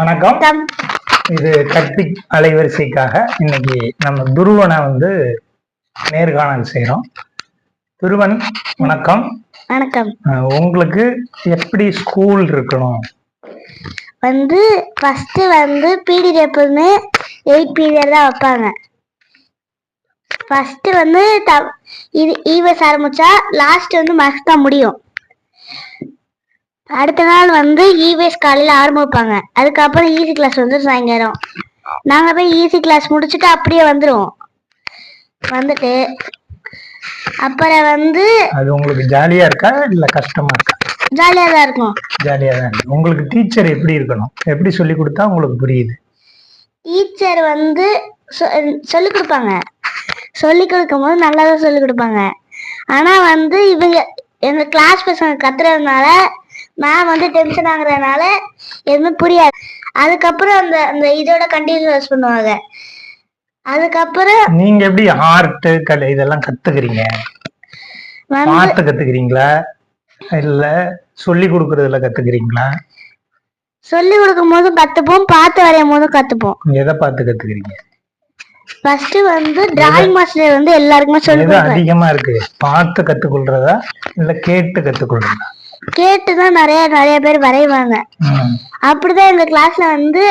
வணக்கம். இது கற்பி அலைவரிசைக்காக இன்னைக்கு நம்ம துருவனை வந்து நேர்காணல் செய்கிறோம் துருவன் வணக்கம். வணக்கம். உங்களுக்கு எப்படி ஸ்கூல் இருக்கணும்? வந்து ஃபர்ஸ்ட் வந்து பீரியட் எப்போதுமே எயிட் பீரியட் தான் வைப்பாங்க. ஃபர்ஸ்ட் வந்து இது ஈவஸ் ஆரம்பிச்சா லாஸ்ட் வந்து மேக்ஸ் தான் முடியும். அடுத்த நாள் வந்து இவிஎஸ் காலையில ஆரம்பிப்பாங்க. அதுக்கப்புறம் ஈஸி கிளாஸ் வந்து சாயங்காலம். நாங்க போய் ஈஸி கிளாஸ் முடிச்சுட்டு அப்படியே வந்துருவோம். வந்துட்டு அப்புறம் வந்து அது உங்களுக்கு ஜாலியா இருக்கா? இல்ல கஷ்டமா இருக்கா? ஜாலியா தான் இருக்கும். ஜாலியா தான் இருக்கு உங்களுக்கு டீச்சர் எப்படி இருக்கணும்? எப்படி சொல்லி கொடுத்தா உங்களுக்கு புரியுது? டீச்சர் வந்து சொ- சொல்லிக் கொடுப்பாங்க. சொல்லிக் கொடுக்கும் போது நல்லா தான் சொல்லிக் கொடுப்பாங்க. ஆனா வந்து இவங்க எங்க கிளாஸ் பசங்க கத்துறதுனால மேம் வந்து டென்ஷன் ஆகுறதுனால எதுவுமே புரியாது. அதுக்கப்புறம் அந்த அந்த இதோட கண்டினியூஸ் பண்ணுவாங்க. அதுக்கப்புறம் நீங்க எப்படி ஆர்ட் கலை இதெல்லாம் கத்துக்கிறீங்க? பாட்டு கத்துக்கிறீங்களா? இல்ல சொல்லி கொடுக்கறதுல கத்துக்கிறீங்களா? சொல்லி கொடுக்கும் போதும் கத்துப்போம் பார்த்து வரையும் போதும் கத்துப்போம் எதை பார்த்து கத்துக்கிறீங்க? ஃபர்ஸ்ட் வந்து டிராயிங் மாஸ்டர் வந்து எல்லாருக்குமே சொல்லி அதிகமா இருக்கு? பார்த்து கத்துக்கொள்றதா? இல்ல கேட்டு கத்துக்கொள்றதா? கேட்டு தான் நிறைய நிறைய பேர் வரைவாங்க. அப்படிதான் எங்க கிளாஸ்ல வந்து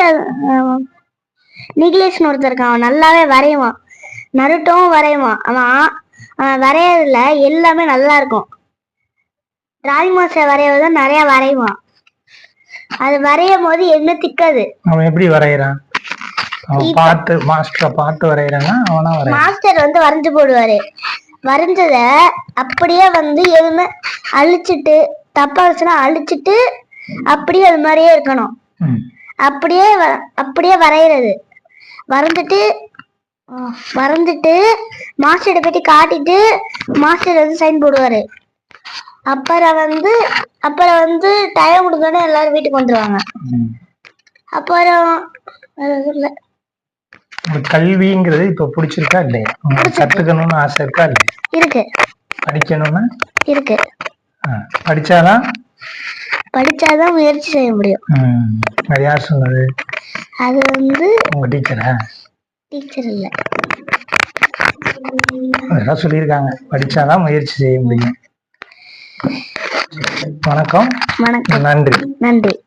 நிகிலேஷ்னு ஒருத்தர் இருக்கான். அவன் நல்லாவே வரைவான். நருட்டோவும் வரைவான். அவன் அவன் வரையறதுல எல்லாமே நல்லா இருக்கும். மாஸ்டர் வரைவது நிறைய வரைவான். அது வரையும் போது என்ன திக்காது. அவன் எப்படி வரைகிறான்? பார்த்து மாஸ்டரை பார்த்து வரைகிறானா? அவனா மாஸ்டர் வந்து வரைஞ்சு போடுவாரு. வரைஞ்சத அப்படியே வந்து எதுவுமே அழிச்சிட்டு தப்பா இருந்துச்சுன்னா அழிச்சிட்டு அப்படியே அது மாதிரியே இருக்கணும். அப்படியே அப்படியே வரைகிறது வரைஞ்சிட்டு வரைஞ்சிட்டு மாஸ்டர்கிட்ட போயிட்டு காட்டிட்டு மாஸ்டர் வந்து சைன் போடுவாரு. அப்புறம் வந்து அப்புறம் வந்து டைம் கொடுத்தோடனே எல்லாரும் வீட்டுக்கு வந்துருவாங்க. அப்புறம் இல்ல. கல்விங்கிறது இப்ப பிடிச்சிருக்கா இல்லையா? கத்துக்கணும்னு ஆசை இருக்கா இல்லையா? இருக்கு. படிக்கணும்னு? இருக்கு. படிச்சாதான்? படிச்சாதான் முயற்சி செய்ய முடியும். அது யார் சொன்னது? அது வந்து உங்க டீச்சரா? டீச்சர் இல்ல. அதெல்லாம் சொல்லியிருக்காங்க. படிச்சாதான் முயற்சி செய்ய முடியும். வணக்கம். வணக்கம். நன்றி. நன்றி.